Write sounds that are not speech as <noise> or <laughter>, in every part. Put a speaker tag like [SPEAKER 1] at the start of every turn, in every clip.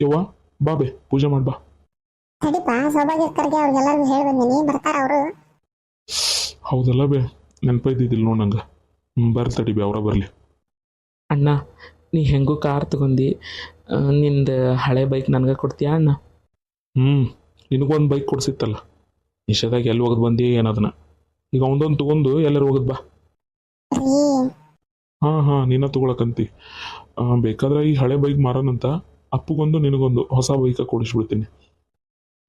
[SPEAKER 1] ಯವ್ವ ಬಾ ಬೇ ಪೂಜೆ ಮಾಡ್ ಬಾ.
[SPEAKER 2] ತಡಿಪ ಸೌಭಾಗ್ಯಕ್ಕರಿಗೆ ಅವ್ರಿಗೆಲ್ಲರಿಗೂ ಹೇಳಿ ಬಂದೀನಿ. ಬರ್ತಾರ ಅವರು?
[SPEAKER 1] ಹೌದಲ್ಲ ಬೇ ನೆನಪೈದಿದ್ದಿಲ್ಲ ನೋಡ್ ನಂಗೆ. ಹ್ಞೂ ಬರ್ಲಿ ತಡಿ ಬೇ ಅವರ ಬರಲಿ.
[SPEAKER 3] ಅಣ್ಣ ನೀ ಹೆಂಗು ಕಾರ್ ತಗೊಂಡಿ ನಿಂದ ಹಳೆ ಬೈಕ್ ನನಗೆ ಕೊಡ್ತೀಯಾ ಅಣ್ಣ?
[SPEAKER 1] ಹ್ಞೂ ನಿನಗೊಂದು ಬೈಕ್ ಕೊಡ್ಸಿತ್ತಲ್ಲ. ನಿಷೇಧಾಗ ಎಲ್ಲಿ ಹೋಗದ್ ಬಂದಿ ಏನದನ್ನ ಈಗ ಒಂದೊಂದು ತಗೊಂಡು ಎಲ್ಲರೂ ಹೋಗದ್ ಬಾ. ಹಾಂ ಹಾಂ ನೀನ ತಗೊಳಕಂತಿ. ಬೇಕಾದ್ರೆ ಈ ಹಳೆ ಬೈಕ್ ಮಾರೋಣಂತ. ಅಪ್ಪಗೊಂದು ನಿನಗೊಂದು ಹೊಸ ಬೈಕ ಕೊಡಿಸ್ಬಿಡ್ತೀನಿ.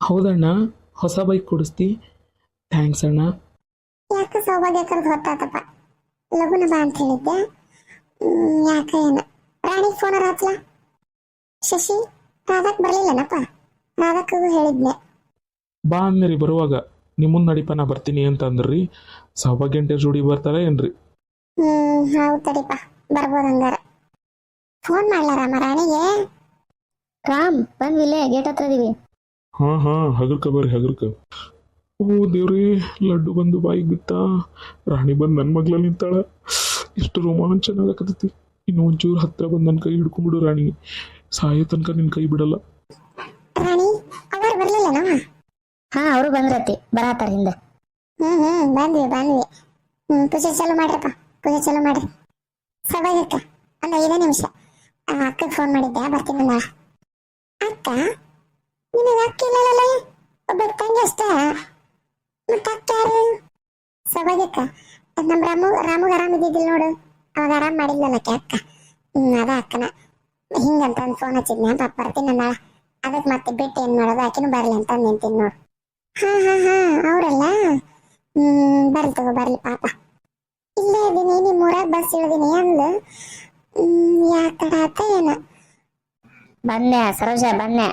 [SPEAKER 3] ಹೌದಣ್ಣ ಹೊಸ ಬೈಕ್ ಕೊಡಿಸ್ತಿ. ಥ್ಯಾಂಕ್ಸ್ ಅಣ್ಣ.
[SPEAKER 2] ಯಾಕೆ ಸೌಭಾಗ್ಯಕ್ಕರ್ದು ಹೊತ್ತಾತಪ್ಪ? ಲಗುನ ಬಾ ಅಂತ ಹೇಳಿದ್ದೆ ಹ್ಮ್, ಯಾಕೆ ಏನು? ರಾಣಿ ಫೋನ್ ಹಚ್ಚಲ ಶಶಿ ರಾಧಕ್ ಬರಲಿಲ್ಲನಪ್ಪ? ರಾಧಕ್ಕೂ ಹೇಳಿದ್ನೆ.
[SPEAKER 1] ಬಾ ಅಂದ್ರಿ ಬರುವಾಗ. ನಿಮ್ಮ ಮುಂದೆ ನಡಿಪ ನಾ ಬರ್ತೀನಿ ಅಂತ ಅಂದ್ರಿ. ಸೌಭಾಗ್ಯಂಟೆ ಜೋಡಿ ಬರ್ತಾರೆ ಏನ್ರಿ?
[SPEAKER 2] ಹ್ಮ್ ಹೌದು ತಡಿಪ. ಬರ್ಬೋದು ಹಂಗಾರ. ಫೋನ್ ಮಾಡ್ಲಾರಮ್ಮ ರಾಣಿಗೆ?
[SPEAKER 4] ರಾಮ್ ಬಂದ್ವಿಲ್ಲೇ ಗೇಟ್ ಹತ್ರ ಇದೀವಿ.
[SPEAKER 1] ಹಾ ಹಾ ಹಗರ್ಕ ಬರ್ರಿ ಹಗರ್ಕ. ಓ ದೇವ್ರಿ ಲಡ್ಡು ಬಂದು ಬಾಯಿಗೆ ಬಿತ್ತ ರಾಣಿ ಬಂದು ನನ್ನ ಮಗ್ಲಲ್ಲಿ ನಿಂತಾಳ. ಇಷ್ಟು ರೋಮಾಂಚನ ಆಗಕತ್ತೈತಿ. ಇನ್ನು ಒಂಚೂರು ಹತ್ರ ಬಂದು ನನ್ನ ಕೈ ಹಿಡ್ಕೊಂಡ್ಬಿಡು ರಾಣಿ. ಸಾಯೋ ತನಕ ನಿನ್ನ ಕೈ ಬಿಡಲ್ಲ.
[SPEAKER 2] ರಾಣಿ ಅವರು ಬರ್ಲಿಲ್ಲನಮ್ಮ
[SPEAKER 4] ಹಾ ಅವರು ಬಂದ್ರತಿ ಬರಾತಾರ ಹಿಂದೆ.
[SPEAKER 2] ಹ್ಮ್ ಹ್ಮ್ ಬಂದ್ವಿ ಬಂದ್ವಿ. ಹ್ಮ್ ಪೂಜೆ ಚಾಲು ಮಾಡ್ರಪ್ಪ ಪೂಜೆ ಚಾಲು ಮಾಡ್ರಿ. ಸಭಾಗಕ್ಕ ಒಂದು ಐದೇ ನಿಮಿಷ. ಅಕ್ಕ ಫೋನ್ ಮಾಡಿದ್ದೆ ಬರ್ತೀನಿ ನಾಳೆ ಅಕ್ಕ ನಿನಗೆ ಅಕ್ಕ ಇಲ್ಲಲ್ಲ ಒಬ್ಬ ತಂಗಿ ಅಷ್ಟ. ಮತ್ತೆ ಅಕ್ಕ ಯಾರು? ಸಭಾಗಕ್ಕ ನಮ್ಮ ರಾಮು, ರಾಮುಗೆ ಇದಿಲ್ಲ ಇದ್ದಿದ್ದಿಲ್ಲ ನೋಡು. ಅವಾಗ ಆರಾಮ ಮಾಡಿದ್ಲಲ್ಲ ಅಕ್ಕ ಹ್ಮ್, ಅದ ಅಕ್ಕನ. ಹಿಂಗಂತ ಒಂದು ಫೋನ್ ಹಚ್ಚಿದ್ನೆ. ಪಾಪ, ಬರ್ತೀನಿ ನಾಳೆ ಅದಕ್ಕೆ ಮತ್ತೆ ಬಿಟ್ಟು ಏನು ಮಾಡೋದು? ಆಕಿನೂ ಬರ್ಲಿ ಅಂತ ನಿಂತೀನಿ ನೋಡು. ಹಾ ಹಾ ಹಾ, ಅವರಲ್ಲ? ಹ್ಮ್, ಬರ್ಲಿ ತಗೋ ಪಾಪ. ಇಲ್ಲೇ ಇದ್ದೀನಿ ನಿಮ್ಮ ಊರಾಗ ಬಸ್ ಇಳಿದೀನಿ ಅಂದ್ಲು.
[SPEAKER 4] ಬಂದೆ ಸರೋಜ ಬಂದೆ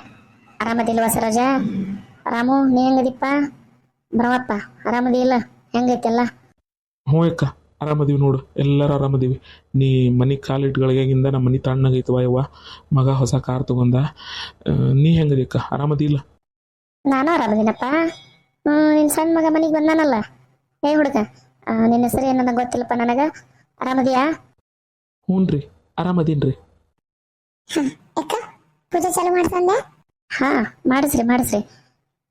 [SPEAKER 4] ಆರಾಮದಿಲ್ವಾ ಸರೋಜ? ರಾಮು ನೀ ಹೆಂಗದಿಪ್ಪ? ಬರವಪ್ಪ ಆರಾಮದಿಲ್ಲ ಹೆಂಗೈತೆಲ್ಲ?
[SPEAKER 1] ಹ್ಞೂ ಅಕ್ಕ ಆರಾಮದೀವಿ ನೋಡು. ಎಲ್ಲರೂ ಆರಾಮದೀವಿ. ನೀ ಮನೆ ಕಾಲಿಟ್ಗಳಿಗಾಗಿಂದ ನಮ್ಮ ಮನೆ ತಣ್ಣಗೈತವ ಯವ್ವ? ಮಗ ಹೊಸ ಕಾರ್ ತಗೊಂಡ ನೀ ಹೆಂಗದಿ ಅಕ್ಕ? ಆರಾಮದಿಲ್ಲ
[SPEAKER 4] ನಾನು ಆರಾಮದಿನಪ್ಪ. ಹ್ಮ್ ನಿನ್ ಸಣ್ಣ ಮಗ ಮನೆಗೆ ಬಂದಾನಲ್ಲ? ಏ ಹುಡುಗ ನಿನ್ನ ಹೆಸರು ಏನನ್ನ ಗೊತ್ತಿಲ್ಲಪ್ಪ ನನಗ? ಆರಾಮದಿಯಾ?
[SPEAKER 1] ಹ್ಞೂ ರೀ ಆರಾಮದೀನಿ
[SPEAKER 2] ಪೂಜೆ ಚಾಲು ಮಾಡ್ಸಂದೆ
[SPEAKER 4] ಹಾ ಮಾಡಿಸ್ರಿ ಮಾಡಿಸ್ರಿ.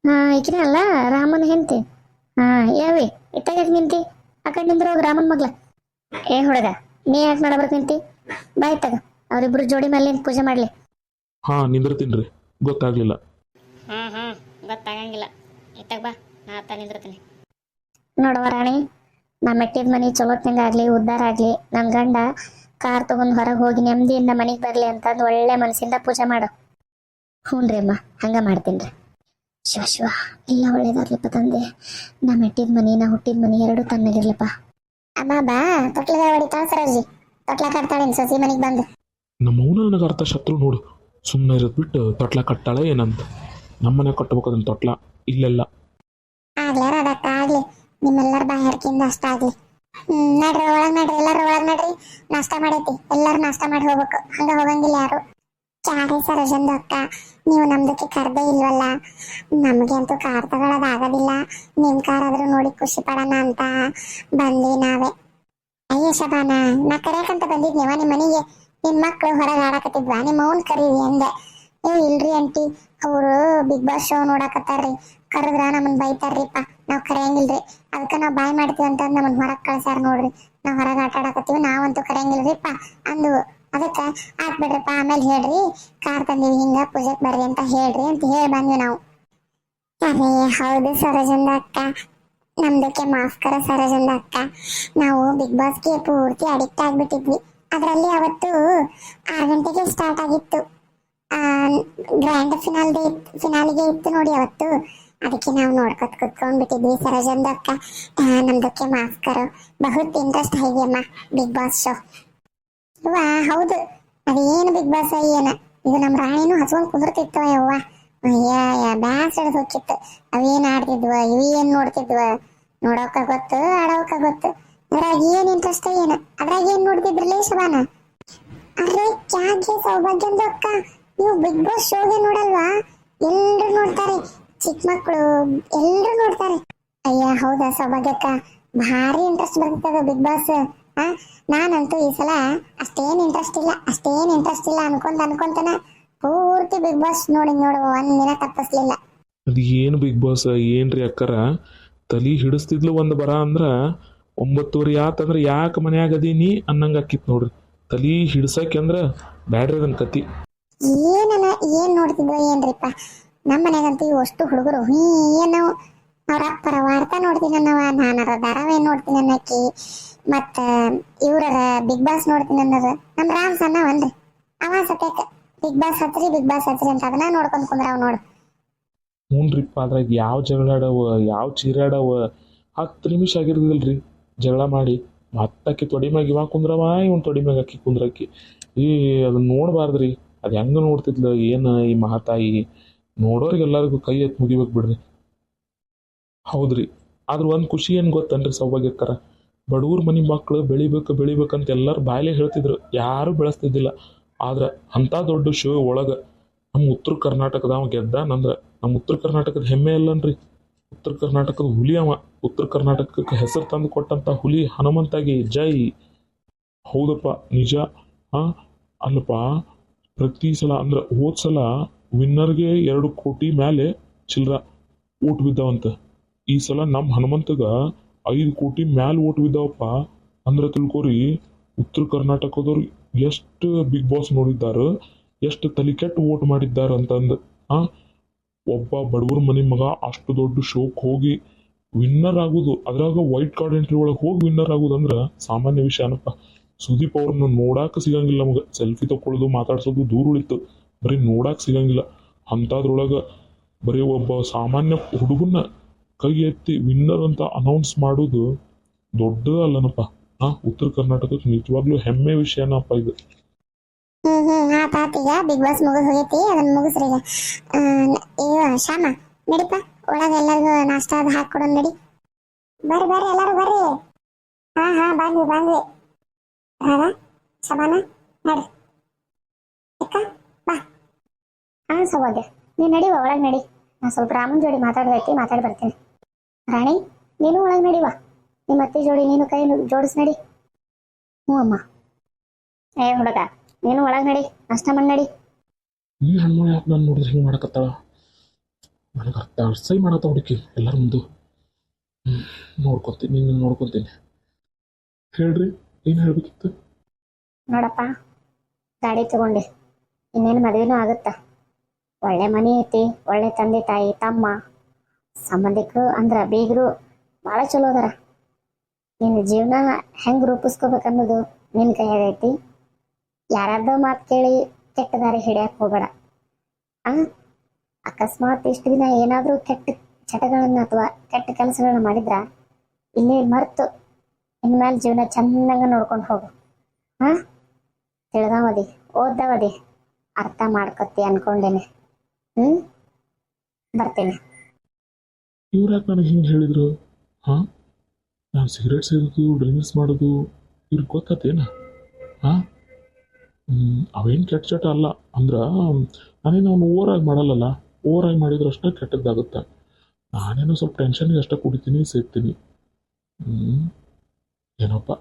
[SPEAKER 4] ಹಾ ಈಕಿನ ಅಲ್ಲ ರಾಮನ ಹೆಂಡತಿ. ಹಾ ಯಾವಿ ಇತ್ತಾಗ ನಿಂತಿ? ಆ ಕಡೆ ನಿಂದ್ರ ಹೋಗಿ ರಾಮನ್ ಮಗ್ಲ ಏ ಹುಡುಗ ನೀ ಯಾಕೆ ಮಾಡಬರ್ಕ ನಿಂತಿ? ಬಾಯ್ ತಗ ಅವರಿಬ್ರು ಜೋಡಿ ಮೇಲೆ ನಿಂತು ಪೂಜೆ ಮಾಡ್ಲಿ.
[SPEAKER 1] ಹಾ ನಿಂದಿರ್ತೀನಿ ತಿನ್ರಿ ಗೊತ್ತಾಗ್ಲಿಲ್ಲ.
[SPEAKER 4] ಹಾ ಹಾ ಗೊತ್ತಾಗಂಗಿಲ್ಲ. ಇತ್ತಾಗ ಬಾ ನಾ ಅತ್ತ ನಿಂದಿರ್ತೀನಿ. ನೋಡವ ರಾಣಿ ನಮ್ಮ ಮೆಟ್ಟಿದ ಮನಿ ಚಲೋತ್ನಿಂದ ಆಗ್ಲಿ ಉದ್ದಾರ ಆಗ್ಲಿ ನಮ್ ಗಂಡ ಕಾರ್ ತಗೊಂಡ್ ಹೊರಗೆ ಹೋಗಿ ನೆಮ್ಮದಿಯಿಂದ ಮನೆಗೆ ಬರ್ಲಿ ಅಂತಂದು ಒಳ್ಳೆ ಮನಸ್ಸಿಂದ ಪೂಜೆ ಮಾಡು. ಹ್ಞೂನ್ರಿ ಅಮ್ಮ ಹಂಗ ಮಾಡ್ತೀನಿ ಶಿವ ಶಿವ ಇಲ್ಲ ಒಳ್ಳೇದಾಗ್ಲಿಪ್ಪ ತಂದೆ. ನಾ ಮೆಟ್ಟಿದ ಮನಿ ನಾ ಹುಟ್ಟಿದ ಮನಿ ಎರಡು ತಣ್ಣಗಿರ್ಲಪ್ಪ
[SPEAKER 2] ಅಮ್ಮ ಬಾ ತೊಟ್ಲದ ಹೊಡಿತಾಳ ಸರೋಜಿ. ತೊಟ್ಲ ಕಟ್ತಾಳೆ ಸೊಸಿ ಮನೆಗೆ ಬಂದು.
[SPEAKER 1] ನಮ್ಮ ಅವನ ನನಗೆ ಅರ್ಥ ಶತ್ರು ನೋಡು. ಸುಮ್ಮನೆ ಇರೋದು ಬಿಟ್ಟು ತೊಟ್ಲ ಕಟ್ಟಾಳೆ ಏನಂತ. ನಮ್ಮನೆ ಕಟ್ಟಬೇಕು ಅದನ್ನ ತೊಟ್ಲ ಇಲ್ಲೆಲ್ಲ.
[SPEAKER 2] ಆಗ್ಲಾರ ಅದಕ್ಕಾಗ್ಲಿ ನಿಮ್ಮೆಲ್ಲರ ಬಾಯಾರಿಕೆಯಿಂದ ಅಷ್ಟ ಆಗ್ಲಿ ಹ್ಮ್ ನಡ್ರಿ ಒಳಗ್ ನಡ್ರಿ ಎಲ್ಲಾರು ಒಳಗ್ ನಡ್ರಿ ನಾಷ್ಟ ಮಾಡೈತಿ. ಎಲ್ಲಾರು ನಾಷ್ಟ ಮಾಡಿ ಹೋಗ್ಬೇಕು. ಹಂಗ ಹೋಗಂಗಿಲ್ಲ ಯಾರು? ಚಾರಿ ಅಜಂದ ಅಕ್ಕ, ನೀವು ನಮ್ದಕ್ಕೆ ಕರ್ದೇ ಇಲ್ವಲ್ಲ? ನಮಗೆ ಅಂತೂ ಕಾರ್ ನಿಮ್ಮ ನಿಮ್ ಕಾರ್ ಆದ್ರೂ ನೋಡಿ ಖುಷಿ ಪಡೋಣ ಅಂತ ಬಂದ್ವಿ ನಾವೇ. ಅಯ್ಯ ಶಬಾನ, ನಾ ಕರೆಯಕಂತ ಬಂದಿದ್ನೇವ? ನಿಮ್ಮ ಮನೆಗೆ ನಿಮ್ ಮಕ್ಳು ಹೊರಗೆ ಆಡಕತ್ತಿದ್ವಾ? ನಿಮ್ಮ ಅವ್ನ್ ಕರೀರಿ ಅಂದೆ. ಏ, ಇಲ್ರಿ ಆಂಟಿ, ಅವರು ಬಿಗ್ ಬಾಸ್ ಶೋ ನೋಡಕತ್ತಾರ್ರಿ. ಕರೆದ್ರ ನಮ್ಮನ್ ಬೈತಾರ್ರಿಪ್ಪ. ನಾವ್ ಕರೆಯಂಗಿಲ್ರಿ. ಅದಕ್ಕ ನಾವ್ ಬಾಯ್ ಮಾಡ್ತೀವಿ ಅಂತ ನಮ್ಮನ್ ಹೊರಗ್ ಕಳ್ಸಾರ ನೋಡ್ರಿ. ನಾವ್ ಹೊರಗೆ ಆಟ ಆಡಕತ್ತೀವಿ ನಾವಂತೂ ಕರೆಯಂಗಿಲ್ರಿಪ್ಪ. ಅಂದು ಅದಕ್ಕ ಆತ್ ಬಿಡ್ರಪ್ಪ ಆಮೇಲೆ ಹೇಳ್ರಿ, ಕಾರ್ ತಂದೀವಿ ಹಿಂಗ, ಪೂಜೆಗೆ ಬರ್ರಿ ಅಂತ ಹೇಳ್ರಿ ಅಂತ ಹೇಳಿ ಬಂದ್ವಿ ನಾವು. ಅರೇ ಹೌದು ಸರೋಜಂದ ಅಕ್ಕ. ನಮ್ದಕ್ಕೆ ಮಾಸ್ಕರ ಸರೋಜಂದ ಅಕ್ಕ. ನಾವು ಬಿಗ್ ಬಾಸ್ಗೆ ಪೂರ್ತಿ ಅಡಿಕ್ಟ್ ಆಗ್ಬಿಟ್ಟಿದ್ವಿ. ಅದರಲ್ಲಿ ಅವತ್ತು ಆರು ಗಂಟೆಗೆ ಸ್ಟಾರ್ಟ್ ಆಗಿತ್ತು. ಗ್ರ್ಯಾಂಡ್ ಫಿನಾಲ್ಗೆ ಫಿನಾಲಿಗೆ ಇತ್ತು ನೋಡಿ ಅವತ್ತು. ಅದಕ್ಕೆ ನಾವು ನೋಡ್ಕೊತ ಕುತ್ಕೊಂಡ್ಬಿಟ್ಟಿದ್ವಿ. ಸರೋಜಂದಕ್ಕ ನಮ್ದಕ್ಕೆ ಮಾಸ್ಕರು ಕರೋ ಬಹುತ್ ಇಂಟ್ರೆಸ್ಟ್ ಅಮ್ಮ ಬಿಗ್ ಬಾಸ್ ಶೋ ವಾ ಹೌದು. ಅದೇನು ಬಿಗ್ ಬಾಸ್ ಏನ? ಇದು ನಮ್ಮ ರಾಣಿನೂ ಹಚ್ಕೊಂಡು ಕುದುರ್ತಿತ್ತು ಯವ್ವ. ಅಯ್ಯ ಬ್ಯಾಸ್ ಹೋಗಿತ್ತು ಅವೇನ್ ಆಡ್ತಿದ್ವ ಇವು ಏನ್ ನೋಡ್ತಿದ್ವ? ನೋಡೋಕ ಗೊತ್ತು, ಆಡೋಕ ಗೊತ್ತು. ಅದ್ರಾಗ ಏನ್ ಇಂಟ್ರೆಸ್ಟ್ ಏನ? ಅದ್ರಾಗ ಏನ್ ನೋಡ್ತಿದ್ರಲ್ಲ ಶಬಾನ ಅರೆ, ಕ್ಯಾಗೆ ಸೌಭಾಗ್ಯಂದಕ್ಕ ನೀವು ಬಿಗ್ ಬಾಸ್ ಶೋಗೆ ನೋಡಲ್ವಾ? ಎಲ್ಲರೂ ನೋಡ್ತಾರೆ. ಚಿಕ್ಕ ಮಕ್ಕಳು ಎಲ್ಲರೂ ನೋಡ್ತಾರೆ. ಅಯ್ಯ ಹೌದಾ ಸೌಭಾಗ್ಯಕ್ಕ? ಭಾರಿ ಇಂಟ್ರೆಸ್ಟ್ ಬರ್ತದ ಬಿಗ್ ಬಾಸ್ ಆ ನಾನಂತೂ ಈ ಸಲ ಅಷ್ಟೇನ್ ಇಂಟ್ರೆಸ್ಟ್ ಇಲ್ಲ ಅಷ್ಟೇನ್ ಇಂಟ್ರೆಸ್ಟ್ ಇಲ್ಲ ಅನ್ಕೊಂತ ಅನ್ಕೊಂತನ ಪೂರ್ತಿ ಬಿಗ್ ಬಾಸ್ ನೋಡಿ ನೋಡು ಒಂದ್ ದಿನ ತಪ್ಪಿಸ್ಲಿಲ್ಲ.
[SPEAKER 1] ಅದು ಏನು ಬಿಗ್ ಬಾಸ್ ಏನ್ರಿ ಅಕ್ಕರ? ತಲಿ ಹಿಡಿಸ್ತಿದ್ಲು ಒಂದ್ ಬರ ಅಂದ್ರ ಒಂಬತ್ತುವರೆ ಆತಂದ್ರ ಯಾಕೆ ಮನ್ಯಾಗ ಅದೀನಿ ಅನ್ನಂಗ ಆಕಿತ್ ನೋಡ್ರಿ. ತಲಿ ಹಿಡ್ಸಕ್ಕೆ ಅಂದ್ರ ಬ್ಯಾಡ್ರಿ ಅದನ್ ಕತಿ.
[SPEAKER 2] ಏನನ ಏನ್ ನೋಡ್ತಿದ್ವ ಏನ್ರಿಪ್ಪ? ನಮ್ಮ ಮನೆಗಂತೂ ಅಷ್ಟು ಹುಡುಗರು. ಹೀ ಏನು? ಅವ್ರ ಅಪ್ಪರ ವಾರ್ತಾ ನೋಡ್ತೀನಿ ಅನ್ನವ ನಾನರ ಧಾರಾವಾಹಿ ನೋಡ್ತೀನಿ ಅನ್ನಕ್ಕಿ ಮತ್ತ ಇವ್ರರ ಬಿಗ್ ಬಾಸ್ ನೋಡ್ತೀನಿ ಅನ್ನೋದು. ನಮ್ ರಾಮ್ ಒಂದ್ರಿ ಅವ ಸತ್ಯಕ್ಕ ಬಿಗ್ ಬಾಸ್ ಹಚ್ರಿ ಬಿಗ್ ಬಾಸ್ ಹಚ್ರಿ ಅಂತ ಅದನ್ನ ನೋಡ್ಕೊಂಡ್ ಕುಂದ್ರಾವ್ ನೋಡು.
[SPEAKER 1] ಹ್ಞೂನ್ರಿಪ್ಪ ಅದ್ರಾಗ ಯಾವ ಜಗಳಾಡವ ಯಾವ ಚೀರಾಡವ ಹತ್ತು ನಿಮಿಷ ಆಗಿರ್ದಿಲ್ರಿ. ಜಗಳ ಮಾಡಿ. ಮತ್ತಕ್ಕಿ ತೊಡಿ ಮ್ಯಾಗ ಇವ ಕುಂದ್ರವ, ಇವನ್ ತೊಡಿ ಮ್ಯಾಗ ಅಕ್ಕಿ ಕುಂದ್ರಕ್ಕಿ ಈ ಅದನ್ನ ನೋಡಬಾರ್ದ್ರಿ. ಅದ್ ಹೆಂಗ ನೋಡ್ತಿದ್ಲು? ಏನು ಈ ಮಹಾತಾಯಿ? ನೋಡೋರಿಗೆಲ್ಲರಿಗೂ ಕೈ ಎತ್ತಿ ಮುಗಿಬೇಕು ಬಿಡ್ರಿ. ಹೌದ್ರಿ. ಆದ್ರೆ ಒಂದು ಖುಷಿ ಏನು ಗೊತ್ತನ್ರಿ ಸೌಭಾಗ್ಯಕ್ಕರ? ಬಡವ್ರ ಮನೆ ಮಕ್ಕಳು ಬೆಳಿಬೇಕು, ಬೆಳಿಬೇಕಂತ ಎಲ್ಲರೂ ಬಾಯಲ್ಲೇ ಹೇಳ್ತಿದ್ರು. ಯಾರೂ ಬೆಳೆಸ್ತಿದ್ದಿಲ್ಲ. ಆದ್ರೆ ಅಂಥ ದೊಡ್ಡ ಶೋ ಒಳಗೆ ನಮ್ಮ ಉತ್ತರ ಕರ್ನಾಟಕದವ ಗೆದ್ದಾನಂದ್ರೆ ನಮ್ಮ ಉತ್ತರ ಕರ್ನಾಟಕದ ಹೆಮ್ಮೆ ಅಲ್ಲನ್ರಿ ಉತ್ತರ ಕರ್ನಾಟಕದ ಹುಲಿ ಅವ. ಉತ್ತರ ಕರ್ನಾಟಕಕ್ಕೆ ಹೆಸರು ತಂದು ಕೊಟ್ಟಂತ ಹುಲಿ ಹನುಮಂತಾಗಿ ಜೈ. ಹೌದಪ್ಪ. ನಿಜ? ಹಾ? ಅಲ್ಲಪ್ಪ. ಪ್ರತಿ ಸಲ ಅಂದ್ರೆ ಹೋದ ಸಲ ವಿನ್ನರ್ಗೆ ಎರಡು ಕೋಟಿ ಮೇಲೆ ಚಿಲ್ಲರ ಓಟ್ ಬಿದ್ದಾವಂತ. ಈ ಸಲ ನಮ್ಮ ಹನುಮಂತಗ ಐದು ಕೋಟಿ ಮ್ಯಾಲ ಓಟ್ ಬಿದ್ದಾವಪ್ಪ ಅಂದ್ರೆ ತಿಳ್ಕೊರಿ, ಉತ್ತರ ಕರ್ನಾಟಕದವ್ರು ಎಷ್ಟು ಬಿಗ್ ಬಾಸ್ ನೋಡಿದ್ದಾರೆ, ಎಷ್ಟು ತಲೆ ಕೆಟ್ಟು ಓಟ್ ಮಾಡಿದ್ದಾರೆ ಅಂತಂದು ಆ? ಒಬ್ಬ ಬಡವ್ರ ಮನೆ ಮಗ ಅಷ್ಟು ದೊಡ್ಡ ಶೋಕ್ ಹೋಗಿ ವಿನ್ನರ್ ಆಗೋದು, ಅದ್ರಾಗ ವೈಟ್ ಕಾರ್ಡ್ ಎಂಟ್ರಿ ಒಳಗೆ ಹೋಗಿ ವಿನ್ನರ್ ಆಗೋದು ಅಂದ್ರೆ ಸಾಮಾನ್ಯ ವಿಷಯ ಏನಪ್ಪ? ಸುದೀಪ್ ಅವ್ರನ್ನ ನೋಡಾಕ ಸಿಗಂಗಿಲ್ಲ ನಮಗೆ. ಸೆಲ್ಫಿ ತಗೊಳ್ಳೋದು ಮಾತಾಡ್ಸೋದು ದೂರ ಉಳಿತು. ಬರೀ ನೋಡಕ್ ಸಿಗಂಗಿಲ್ಲ. ಅಂಥದ್ರೊಳಗೆ ಬರೀ ಒಬ್ಬ ಸಾಮಾನ್ಯ ಹುಡುಗನ್ನ ಕೈ ಎತ್ತಿ ವಿನ್ನರ್ ಅಂತ ಅನೌನ್ಸ್ ಮಾಡೋದು ದೊಡ್ಡದಲ್ಲನಪ್ಪ. ಹಾ, ಉತ್ತರ ಕರ್ನಾಟಕಕ್ಕೆ ನಿಜವಾಗ್ಲೂ ಹೆಮ್ಮೆ ವಿಷಯನಪ್ಪ ಇದು.
[SPEAKER 2] ಹ್ಮ್ ಹ್ಮ್ ಆತ ಆತ ಬಿಗ್ ಬಾಸ್ ಮುಗಿದ್ ಹೋಗೈತಿ, ಅದನ್ನ ಮುಗಿಸ್ರಿ ಈಗ. ಇವ, ಶ್ಯಾಮ ನಡಿಪ ಒಳಗ ಎಲ್ಲರಿಗೂ ನಾಷ್ಟ ಅದು ಹಾಕೊಡೋಣ ನಡಿ. ಬರ್ರಿ ಬರ್ರಿ, ಎಲ್ಲರೂ ಬರ್ರಿ. ಹಾ ಹಾ, ಬಂದ್ವಿ ಬಂದ್ವಿ. ರಾಧಾ ಶಬಾನ ನಡಿ. ಅಕ್ಕ?
[SPEAKER 4] ಹಾ ಸೌಭಾಗ್ಯ ನೀನು ನಡಿವ ಒಳಗೆ ನಡಿ. ನಾ ಸ್ವಲ್ಪ ರಾಮನ್ ಜೋಡಿ ಮಾತಾಡ್ದೈತಿ ಮಾತಾಡಿ ಬರ್ತೀನಿ. ರಾಣಿ ನೀನು ಒಳಗೆ ನಡಿವ ನಿಮ್ಮ ಅತ್ತೆ ಜೋಡಿ ನೀನು ಕೈ ಜೋಡಿಸ್ ನಡಿ. ಹ್ಞೂ ಅಮ್ಮ. ಏ ಹುಡುಗ ನೀನು ಒಳಗೆ ನಡಿ ಅಷ್ಟ ಮಾಡಿ ನಡಿ.
[SPEAKER 1] ಈ ಹೆಣ್ಮಗಳು ಯಾಕೆ ನಾನು ನೋಡಿದ್ರೆ ಹಿಂಗೆ ಮಾಡಕತ್ತಾಳ? ನನಗೆ ಅರ್ಥ ಅರ್ಸೈ ಮಾಡತ್ತ ಹುಡುಕಿ ಎಲ್ಲರ ಮುಂದೆ. ನೋಡ್ಕೊತೀನಿ ನೀನು ನೋಡ್ಕೊತೀನಿ. ಹೇಳ್ರಿ ಏನು ಹೇಳ್ಬೇಕಿತ್ತು?
[SPEAKER 4] ನೋಡಪ್ಪ ಗಾಡಿ ತಗೊಂಡೆ. ಇನ್ನೇನು ಮದುವೆನೂ ಆಗುತ್ತ? ಒಳ್ಳೆ ಮನೆ ಐತಿ, ಒಳ್ಳೆ ತಂದೆ ತಾಯಿ, ತಮ್ಮ, ಸಂಬಂಧಿಕರು ಅಂದ್ರ ಬೀಗರು ಭಾಳ ಚಲೋ ಅದಾರ. ನಿನ್ನ ಜೀವನ ಹೆಂಗೆ ರೂಪಿಸ್ಕೋಬೇಕನ್ನೋದು ನಿನ್ನ ಕೈಯಾಗೈತಿ ಯಾರ್ಯಾರ್ದೋ ಮಾತು ಕೇಳಿ ಕೆಟ್ಟ ದಾರಿ ಹಿಡಿಯಕ್ಕೆ ಹೋಗಬೇಡ. ಆ, ಅಕಸ್ಮಾತ್ ಇಷ್ಟು ದಿನ ಏನಾದರೂ ಕೆಟ್ಟ ಚಟಗಳನ್ನ ಅಥವಾ ಕೆಟ್ಟ ಕೆಲಸಗಳನ್ನ ಮಾಡಿದ್ರ ಇಲ್ಲೇ ಮರ್ತು ಇನ್ಮೇಲೆ ಜೀವನ ಚೆನ್ನಾಗ ನೋಡ್ಕೊಂಡು ಹೋಗು. ಹಾ ತಿಳ್ದಾವದಿ ಓದ್ದಾವದಿ ಅರ್ಥ ಮಾಡ್ಕೊತಿ ಅನ್ಕೊಂಡೇನೆ. ಹ್ಮ್ ಬರ್ತೀನಿ.
[SPEAKER 1] ಇವ್ರು ಯಾಕೆ ನನಗೆ ಹಿಂಗೆ ಹೇಳಿದ್ರು? ಹಾ? ನಾನು ಸಿಗರೇಟ್ ಸೇದೋದು ಡ್ರಿಂಕ್ಸ್ ಮಾಡೋದು ಇವ್ರಿಗೆ ಹಾ? ಹಾಂ ಅವೇನು ಕೆಟ್ಟ ಚಟ ಅಲ್ಲ. ಅಂದ್ರೆ ನಾನೇನು ಅವ್ನು ಓವರಾಗಿ ಮಾಡಲ್ಲಲ್ಲ? ಓವರಾಗಿ ಮಾಡಿದ್ರೆ ಅಷ್ಟೇ ಕೆಟ್ಟದ್ದಾಗುತ್ತೆ? ನಾನೇನೋ ಸ್ವಲ್ಪ ಟೆನ್ಷನ್ಗೆ ಅಷ್ಟೇ ಕುಡಿತೀನಿ ಸೇರ್ತೀನಿ ಹ್ಞೂ ಏನೋಪ್ಪ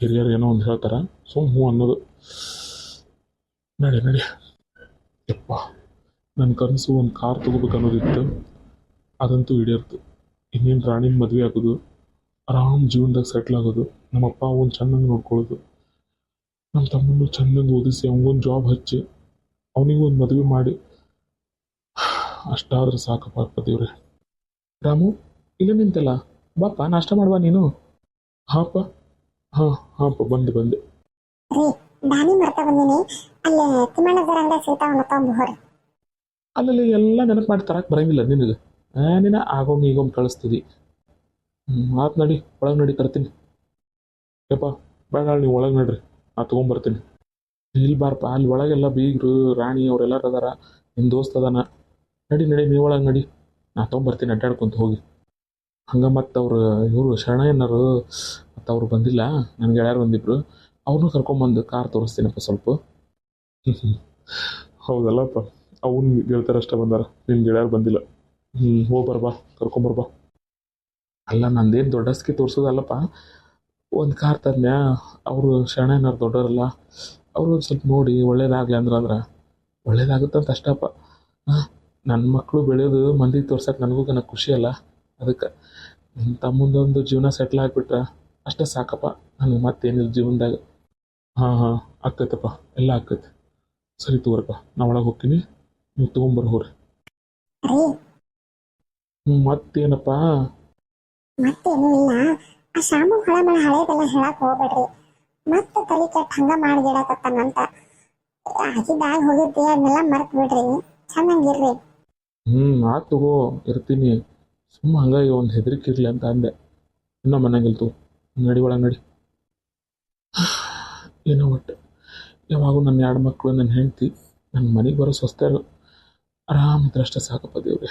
[SPEAKER 1] ಹಿರಿಯರು ಏನೋ ಒಂದು ಹೇಳ್ತಾರ? ಸುಮ್ ಹ್ಞೂ ಅನ್ನೋದು. ನಡಿ ನಡಿ. ಯಪ್ಪ. ನನ್ನ ಕನಸು ಒಂದು ಕಾರ್ ತೊಗೋಬೇಕು ಅನ್ನೋದಿತ್ತು ಅದಂತೂ ಈಡೇರ್ತು. ಇನ್ನೇನು ರಾಣಿನ ಮದುವೆ ಆಗೋದು, ಆರಾಮ್ ಜೀವನದಾಗ ಸೆಟ್ಲ್ ಆಗೋದು, ನಮ್ಮಪ್ಪ ಅವನ್ ಚೆನ್ನಾಗಿ ನೋಡ್ಕೊಳ್ಳೋದು. ನಮ್ಮ ತಮ್ಮನ್ನು ಚೆನ್ನಾಗಿ ಓದಿಸಿ ಅವನಿಗೊಂದು ಜಾಬ್ ಹಚ್ಚಿ, ಅವನಿಗೂ ಒಂದು ಮದುವೆ ಮಾಡಿ. ಅಷ್ಟಾದ್ರೆ ಸಾಕಪ್ಪ ಅಪ್ಪ ದೇವ್ರೆ ರಾಮು, ಇಲ್ಲ ನಿಂತಲ್ಲ? ಬಾಪ ನಾಷ್ಟ ಮಾಡುವ ನೀನು? ಹಾಪ ಹಾ ಹಾಪ ಬಂದೆ ಬಂದೆ.
[SPEAKER 2] ಅಲ್ಲಿ ಅಂಗಡಿ ಸಿಗ್ತಾವ ತಗೊಂಡ್ ಹೋರಿ
[SPEAKER 1] ಅಲ್ಲಲ್ಲಿ ಎಲ್ಲ ನೆನಪು ಮಾಡಿ ತರಕ್ಕೆ ಬರಂಗಿಲ್ಲ ನಿನಗೆ. ನೀನ ಆಗೊಮ್ಮೆ ಈಗೊಮ್ಮೆ ಕಳಿಸ್ತೀವಿ ಆತು ನಡಿ, ಒಳಗೆ ನಡಿ, ತರ್ತೀನಿ. ಯಪ್ಪ, ಬೇಡ, ನೀವು ಒಳಗೆ ನಡ್ರಿ. ನಾ ತೊಗೊಂಬರ್ತೀನಿ. ಇಲ್ಲಿ ಬಾರಪ್ಪ ಅಲ್ಲಿ ಒಳಗೆಲ್ಲ ಬೀಗರು, ರಾಣಿ ಅವರೆಲ್ಲರೂ ಅದಾರ. ನಿಮ್ಮ ದೋಸ್ತ ಅದಾನ. ನಡಿ ನಡಿ, ನೀವು ಒಳಗೆ ನಡಿ. ನಾ ತೊಗೊಂಬರ್ತೀನಿ, ಅಡ್ಡಾಡ್ಕೊಂತ ಹೋಗಿ. ಹಂಗೆ ಮತ್ತು ಅವರು, ಇವರು ಶರಣಯ್ಯನರು, ಮತ್ತು ಅವ್ರು ಬಂದಿಲ್ಲ. ನನ್ನ ಗೆಳೆಯರು ಬಂದಿಬ್ರು. ಅವ್ರನ್ನೂ ಕರ್ಕೊಂಬಂದು ಕಾರ್ ತೋರಿಸ್ತೀನಪ್ಪ ಸ್ವಲ್ಪ. ಹೌದಲ್ಲಪ್ಪ. ಅವನು ಗೆಳತಾರಷ್ಟೇ ಬಂದಾರ. ನಿನ್ನ ಗೆಳೆಯರು ಬಂದಿಲ್ಲ. ಹ್ಞೂ ಹೋಗಿ ಬರ್ಬಾ ಕರ್ಕೊಂಬರ್ಬಾ ಅಲ್ಲ, ನಂದೇನು ದೊಡ್ಡಸ್ಕಿ ತೋರಿಸೋದಲ್ಲಪ್ಪ. ಒಂದು ಕಾರ್ ತಂದ್ಯಾ? ಅವರು ಶರಣಯ್ಯನವ್ರು ದೊಡ್ಡವರಲ್ಲ. ಅವರು ಒಂದು ಸ್ವಲ್ಪ ನೋಡಿ, ಒಳ್ಳೇದಾಗಲಿ ಅಂದ್ರೆ ಅಂದ್ರೆ ಒಳ್ಳೇದಾಗುತ್ತಂತ ಅಷ್ಟಪ್ಪ. ಹಾಂ ನನ್ನ ಮಕ್ಕಳು ಬೆಳೆಯೋದು ಮಂದಿಗೆ ತೋರ್ಸಕ್ಕೆ ನನಗೂ ನನಗೆ ಖುಷಿ ಅಲ್ಲ. ಅದಕ್ಕೆ ನಿಮ್ಮ ತಮ್ಮಂದೊಂದು ಜೀವನ ಸೆಟ್ಲ್ ಆಗಿಬಿಟ್ರೆ ಅಷ್ಟೇ ಸಾಕಪ್ಪ. ನನಗೆ ಮತ್ತೇನಿಲ್ಲ ಜೀವನದಾಗ. ಹಾಂ ಹಾಂ, ಆಗ್ತೈತಪ್ಪ. ಎಲ್ಲ ಆಗ್ತೈತೆ. ಸರಿ ತಗೋರಪ್ಪ, ನಾ ಒಳಗೆ ಹೋಗ್ತೀನಿ. ನೀವು ತೊಗೊಂಬರ್ ಹೋಗ್ರಿ
[SPEAKER 2] ರೀ
[SPEAKER 1] ಹ್ಞೂ ಮತ್ತೇನಪ್ಪ?
[SPEAKER 2] ಮತ್ತೇನೂ ಇಲ್ಲ. ಆ ಶಾಮು ಹಳ ಮಳ ಹಳೇದೆಲ್ಲ ಹೇಳಕ್ ಹೋಗ್ಬೇಡ್ರಿ. ಮತ್ತೆ ತಲೆ ಕೆಟ್ಟ ಹಂಗ ಮಾಡಿಗಿಡಕತ್ತಾನಂತ ಆಗಿದ್ದಾಗ ಹೋಗಿರ್ತಿ ಅದನ್ನೆಲ್ಲ ಮರ್ತ್ ಬಿಡ್ರಿ ಚೆನ್ನಾಗಿರ್ರಿ.
[SPEAKER 1] ಹ್ಞೂ ಆತು ತಗೋ ಇರ್ತೀನಿ. ಸುಮ್ಮ ಹಂಗಾಗಿ ಒಂದು ಹೆದರಿಕೆ ಇರಲಿ ಅಂತ ಅಂದೆ. ಇನ್ನೂ ಮನೆಗಿಲ್ತು ನಡಿ ಒಳಗೆ ನಡಿ. <sighs> ಏನೋ ಒಟ್ಟು. ಯಾವಾಗೂ ನನ್ನ ಎರಡು ಮಕ್ಕಳು ನನ್ನ ಹೆಂಡತಿ. ನನ್ನ ಮನೆಗೆ ಬರೋ ಸ್ವಸ್ಥರು ಆರಾಮಿದ್ರೆ ಅಷ್ಟೇ ಸಾಕಪ್ಪ ದೇವ್ರೆ